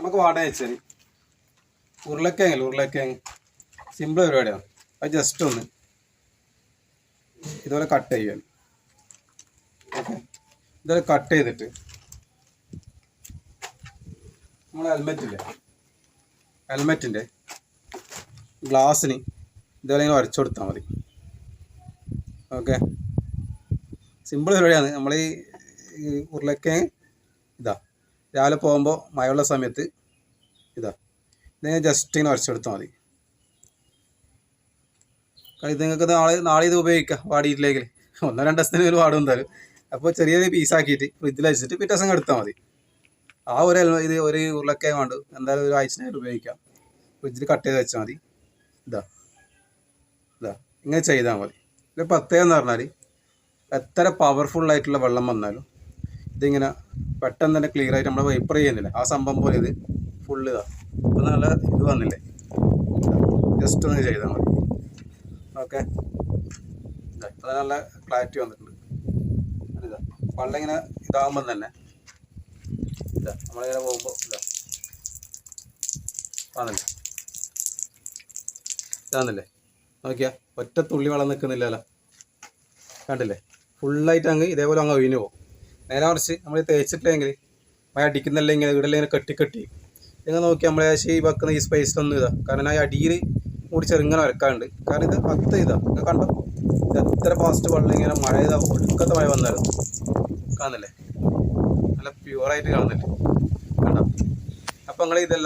നമുക്ക് വാടക വെച്ചാൽ ഉരുളക്കിഴങ്ങ് ഉരുളക്കിഴങ്ങ്. സിമ്പിൾ പരിപാടിയാണ്. അത് ജസ്റ്റ് ഒന്ന് ഇതുപോലെ കട്ട് ചെയ്യാൻ ഓക്കെ ഇതുപോലെ കട്ട് ചെയ്തിട്ട് നമ്മൾ ഹെൽമെറ്റില്ലേ ഹെൽമെറ്റിന്റെ ഗ്ലാസ്സിന് ഇതുപോലെ ഇങ്ങനെ വരച്ചു കൊടുത്താൽ മതി. ഓക്കെ സിമ്പിൾ പരിപാടിയാണ്. നമ്മൾ ഈ ഉരുളക്കിഴങ്ങ് ഇതാ. രാവിലെ പോകുമ്പോൾ മഴയുള്ള സമയത്ത് ഇതാ. ഇതിങ്ങനെ ജസ്റ്റ് ഇങ്ങനെ വരച്ചെടുത്താൽ മതി. ഇത് നിങ്ങൾക്ക് നാളെ നാളെ ഇത് ഉപയോഗിക്കാം വാടിയിട്ടില്ലെങ്കിൽ. ഒന്നോ രണ്ടോ ദിവസത്തിന് ഒരു വാടും എന്തായാലും. അപ്പോൾ ചെറിയ പീസാക്കിയിട്ട് ഫ്രിഡ്ജിൽ വെച്ചിട്ട് പിറ്റേ ദിവസം എടുത്താൽ മതി. ആ ഒരു ഇത് ഒരു ഉരുളക്കിഴങ്ങ് കൊണ്ട് എന്തായാലും ഒരു ആഴ്ചനായിട്ട് ഉപയോഗിക്കാം. ഫ്രിഡ്ജിൽ കട്ട് ചെയ്ത് വെച്ചാൽ മതി. ഇതാ. ഇതാ. ഇങ്ങനെ ചെയ്താൽ മതി. ഇത് പ്രത്യേകം എന്ന് പറഞ്ഞാൽ എത്ര പവർഫുൾ ആയിട്ടുള്ള വെള്ളം വന്നാലും ഇതിങ്ങനെ പെട്ടെന്ന് തന്നെ ക്ലിയർ ആയിട്ട് നമ്മൾ വൈപ്പർ ചെയ്യുന്നില്ല. ആ സംഭവം പോലെ ഇത് ഫുള്ള് ഇതാ. നല്ല ഇത് വന്നില്ലേ? ജസ്റ്റ് ഒന്ന് ചെയ്താൽ മതി. ഓക്കെ ഇപ്പം നല്ല ക്ലാരിറ്റി വന്നിട്ടുണ്ട്. ഇതാ ഇങ്ങനെ ഇതാകുമ്പം തന്നെ ഇതാ നമ്മളിങ്ങനെ പോകുമ്പോൾ ഇതാ. ഇതാന്നില്ലേ നോക്കിയാ ഒറ്റ തുള്ളി വളം നിൽക്കുന്നില്ലല്ലോ കണ്ടില്ലേ? ഫുള്ളായിട്ട് അങ്ങ് ഇതേപോലെ അങ്ങ് ഒഴിഞ്ഞു പോകും. നേരെ മറിച്ച് നമ്മൾ തേച്ചിട്ടില്ലെങ്കിൽ മഴ അടിക്കുന്നില്ല ഇങ്ങനെ ഇവിടെ ഇങ്ങനെ കെട്ടി കെട്ടി. ഇങ്ങനെ നോക്കി നമ്മളെ ഈ വെക്കുന്ന ഈ സ്പേസിലൊന്നും ഇതാ. കാരണം ആ അടിയിൽ കൂടി ചെറുങ്ങനെ വരക്കാറുണ്ട്. കാരണം ഇത് പത്ത് ഇതാ. നിങ്ങൾ കണ്ടോ? ഇത് എത്ര ഫാസ്റ്റ് വെള്ളം ഇങ്ങനെ മഴ ഇതാ ഒടുക്കത്തെ മഴ വന്നാലും. കാണുന്നില്ലേ? നല്ല പ്യുവറായിട്ട് കാണുന്നില്ലേ? കണ്ടോ? അപ്പം നിങ്ങൾ ഇതെല്ലാം